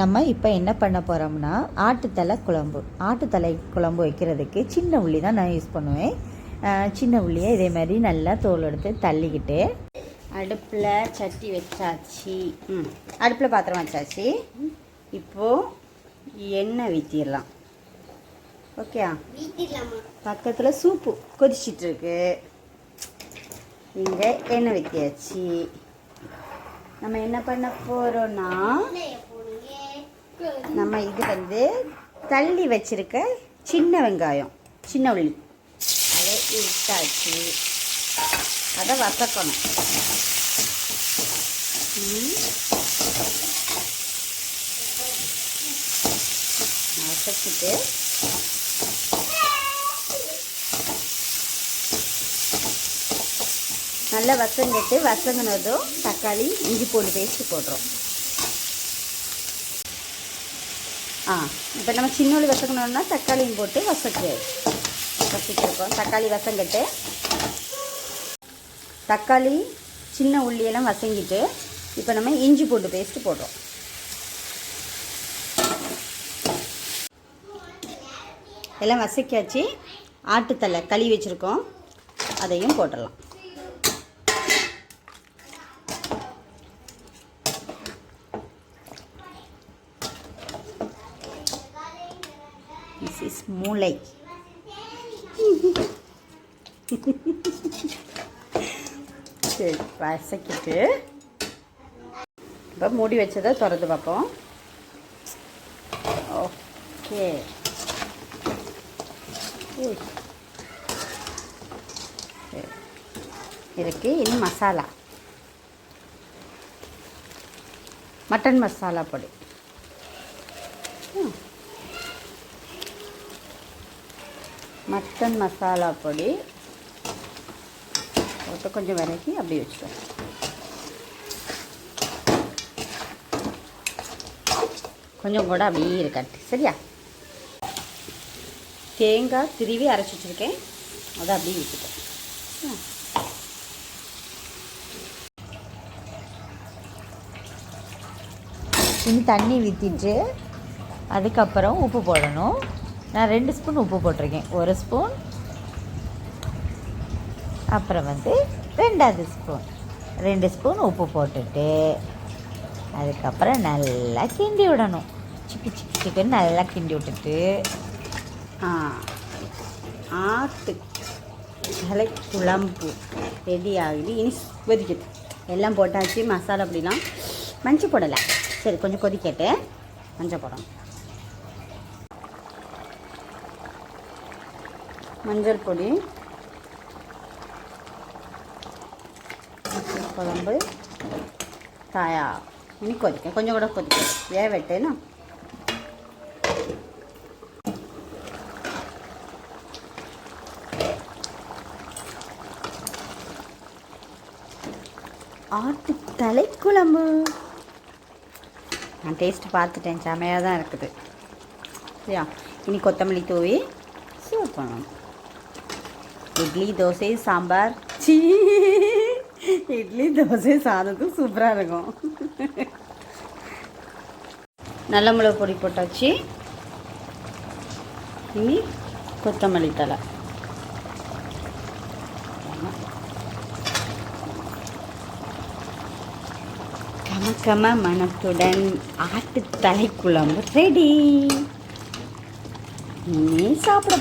நம்ம இப்போ என்ன பண்ண போகிறோம்னா ஆட்டுத்தலை குழம்பு. ஆட்டுத்தலை குழம்பு வைக்கிறதுக்கு சின்ன உள்ளி தான் நான் யூஸ் பண்ணுவேன். சின்ன உள்ளியை இதே மாதிரி நல்லா தோல் எடுத்து தள்ளிக்கிட்டு அடுப்பில் சட்டி வச்சாச்சு. ம் அடுப்பில் பாத்திரம் வச்சாச்சு. இப்போது எண்ணெய் ஊற்றிடலாம் ஓகே பக்கத்தில் சூப்பு கொதிச்சிட்டு இருக்கு. இங்கே எண்ணெய் ஊற்றியாச்சு நம்ம என்ன பண்ண போகிறோன்னா வந்து தள்ளி வச்சிருக்க சின்ன வெங்காயம் சின்ன உள்ளி அதை இட்டாச்சு. அதை வதக்கணும். வசக்கிட்டு வதக்கிட்டு. நல்லா வசங்கிட்டு வசங்கினதும் தக்காளி இஞ்சி பூண்டு பேஸ்ட் போடுறோம். ஆ இப்போ நம்ம சின்ன உள்ளி வசக்கணும்னா தக்காளியும் போட்டு வசக்கு வசக்கிருக்கோம் தக்காளி வசங்கிட்டு தக்காளி சின்ன உள்ளியெல்லாம் வசங்கிட்டு இப்போ நம்ம இஞ்சி பூண்டு பேஸ்ட் போடுறோம். எல்லாம் வசக்கியாச்சு ஆட்டுத்தலை களி வச்சுருக்கோம். அதையும் போட்டுடலாம். இஸ் மூளை சரி வசக்கிட்டு இப்போ மூடி வச்சதை திறந்து பார்ப்போம். ஓகே சரி. இதுக்கு இனி மசாலா. மட்டன் மசாலா பொடி. Hmm ம். மட்டன் மசாலா பொடி. போட்டு கொஞ்சம் விலக்கி அப்படி வச்சுக்கோங்க. கொஞ்சம் கூட அப்படியே இருக்காது. சரியா? தேங்காய் திருவி அரைச்சி வச்சுருக்கேன். அதை அப்படியே விட்டுட்டேன். இனி தண்ணி ஊற்றிட்டு அதுக்கப்புறம் உப்பு போடணும். நான் ரெண்டு ஸ்பூன் உப்பு போட்டிருக்கேன். ஒரு ஸ்பூன் அப்புறம் வந்து ரெண்டாவது ஸ்பூன். ரெண்டு ஸ்பூன் உப்பு போட்டுட்டு அதுக்கப்புறம் நல்லா கிண்டி விடணும். சிக்கு சிக்கு சிக்கன் நல்லா கிண்டி விட்டுட்டு. ஆ ஆட்டு தலை குழம்பு ரெடி ஆகுது. இனி கொதிக்குது. எல்லாம் போட்டாச்சு மசாலா அப்படிலாம் மஞ்சள் போடலை. சரி கொஞ்சம் கொதிக்கட்டு. மஞ்சள் போடணும். மஞ்சள் பொடி குழம்பு தாயா இனி கொதிக்க கொஞ்சம் கூட கொதிக்க வேக விட்டேன்னா ஆட்டு தலைக்குழம்பு நான் டேஸ்ட் பார்த்துட்டேன். செமையாக தான் இருக்குது. சரியா? இனி கொத்தமல்லி தூவி சூப் பண்ணணும். இட்லி தோசை சாம்பார். சீ இட்லி தோசை சாதத்துக்கு சூப்பராக இருக்கும். நல்ல மிளகு பொடி போட்டாச்சு. இனி கொத்தமல்லி தலை கமகம மணத்துடன் ஆட்டு தலைக்குழம்பு ரெடி நீ சாப்பிட